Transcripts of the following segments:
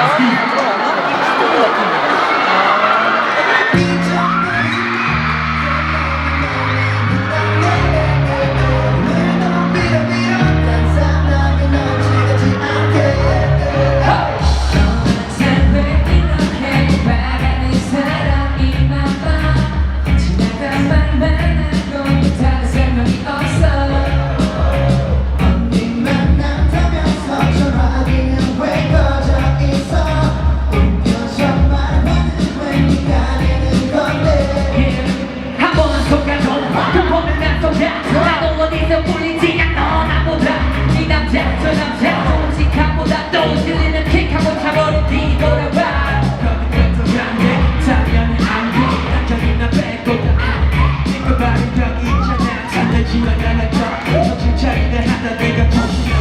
Oh. 어디서 불리지야. 너 나보다 네 남자 저 남자. 오직 한보다 또 실리는 킥하고 차버린 뒤 돌아봐 지나가는 것, 저. 진짜 기대하다 내가 보시면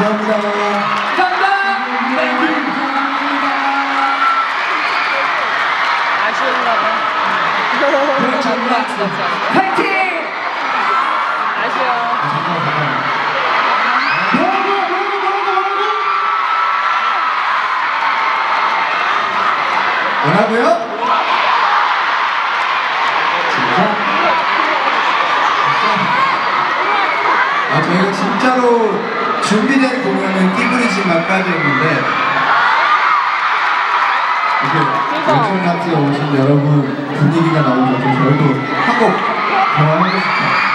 감사합니다. 감사합니다. 아쉬웠나 봐. 그렇지 않나? 파이팅! 아쉬워. 뭐라고요? 진짜? 아 저희가 진짜로 준비된 공연은 끼부리지 마까지였는데 이렇게 연출 파트에 오신 여러분 분위기가 나오셔서 저희도 한곡 더 하고 싶어요.